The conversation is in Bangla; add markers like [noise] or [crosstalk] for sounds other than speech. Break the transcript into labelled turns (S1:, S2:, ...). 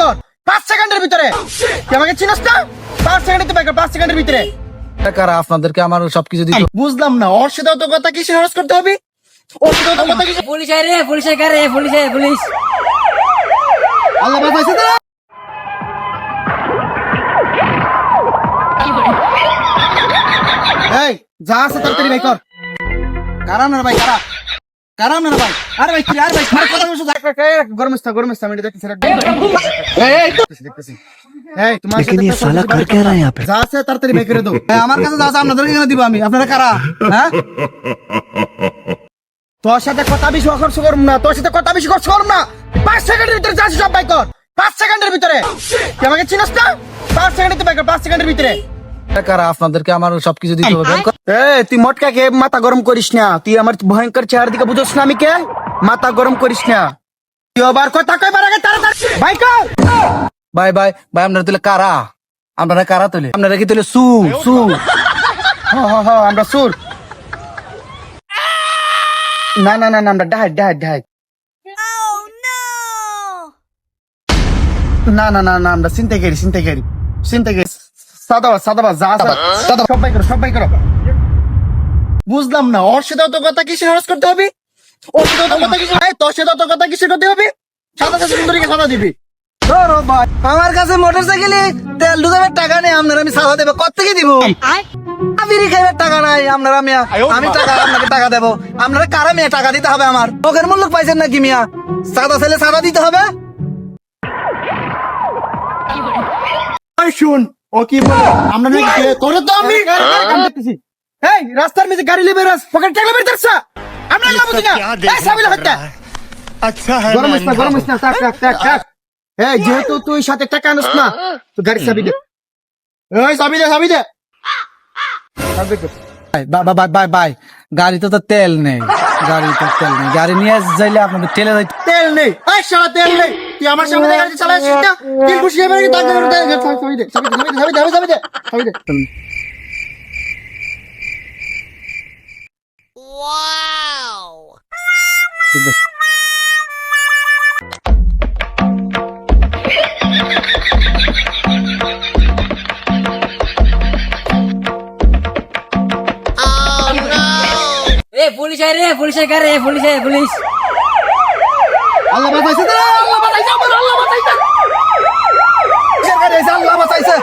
S1: কর পাঁচ সেকেন্ডের ভিতরে। তুই আমাকে চিনিস না? পাঁচ সেকেন্ডে তুই বাই কর পাঁচ সেকেন্ডের ভিতরে।
S2: কারা আপনাদেরকে আমার সবকিছু দিতে
S1: বুঝলাম না ওর সাথে তো কথা কিসের হরস করতে হবে? ওর সাথে তো কথা কিসের
S3: পুলিশ আয় রে পুলিশ আয় কারে পুলিশ আয় পুলিশ।
S1: আল্লাহ বাঁচাইছে তো এই যা আছে তাড়াতাড়ি ভাই কর। কারা না ভাই কারা? কারা না রে ভাই আরে ভাই কি রে, আরে ভাই আরে কথা বলছো দেখ দেখ, এই, গরম ইস্তা গরম ইস্তা আমি দেখতেছি রে। এই এই দেখতেছি, দেখতেছি। এই তোমার সাথে একটা সালা কর কে রা यहाँ पे যা আছে তাড়াতাড়ি ভাই করে দাও এই, [laughs] আমার কাছে যা আছে আপনাদেরকে কেন দিব আমি আপনারা কারা হ্যাঁ তোর সাথে কথা বেশি খরচ করুম না তোর সাথে কথা বেশি খরচ করুম না পাঁচ সেকেন্ডের ভিতরে যাচ্ছি সব বাই কর পাঁচ সেকেন্ডের ভিতরে তুই আমাকে চিনিস না পাঁচ সেকেন্ডে তুই বাই কর পাঁচ সেকেন্ডের ভিতরে
S2: কারা আপনাদেরকে আমার সবকিছু দিতে হবে।
S1: এ তুই মটকা কে মাথা গরম করিস না। তুই আমার ভয়ঙ্কর চেহারা দিকে বুঝোস না আমি কে? মাথা গরম করিস না। তুই আবার কথা কইবার আগে তাড়াতাড়ি। বাই কর
S2: ভাই ভাই ভাই আপনারা তুলে কারা? আপনারা কারা তুলে আপনারা কি তুলে সু সু?
S1: হ হ হ আমরা সুর। না না না না আমরা ডাহাই ডাহাই ডাহাই। না না না না আমরা চিন্তা করি চিন্তা করি চিন্তা করি সাদাবাদ সাদাবাদ যা সবাই করো সবাই করো। বুঝলাম না ওর সাথে তো কথা কিসের হরস করতে হবে? ওর সাথে তো কথা তোর তো কথা কিসের করতে হবে? সাদা সাদা সুন্দরীকে সাদা দিবি।
S2: আমার কাছে মোটর সাইকেলে তেল ঢুকাবার টাকা নেই আপনারা আমি সাদা দেবো। কত থেকে দিব বিড়ি খাইবার টাকা নাই আপনারা আমি আমি টাকা আপনাকে টাকা দেবো। আপনারা কারা মেয়ে টাকা দিতে হবে আমার? ওকের মূল্য পাইছেন নাকি মিয়া? সাদা ছেলে সাদা দিতে হবে?
S1: শুন ও কি বলে? আমরা নাকি তোরে তো আমি কাম করতেছি এই রাস্তার মধ্যে গাড়ি রাস পকেট আমরা লাভ এই সাবিল হত্যা।
S4: আচ্ছা
S1: গরম ইসনা গরম ইসনা টাক টাক টাক টাক এই যেহেতু তুই সাথে টাকা আনস না তো গাড়ি চাবি দে। এই চাবি দে চাবি দে।
S2: বাই বাই বাই বাই গাড়িতে তো তেল নেই গাড়িতে তেল নেই। গাড়ি নিয়ে যাইলে আপনাদের তেলে
S1: তেল নেই। এই সারা তেল নেই। তুই আমার সামনে গাড়ি চালাচ্ছিস না তেল খুশি হবে নাকি তাকে চাবি দে চাবি দে চাবি দে চাবি দে চাবি দে
S3: এ পুলিশ আয় রে পুলিশ আয় কারে পুলিশ পুলিশ
S1: আল্লাহ বাঁচাইছে আল্লাহ বাঁচাইছে আমার আল্লাহ বাঁচাইছে। আল্লাহ বাঁচাইছে?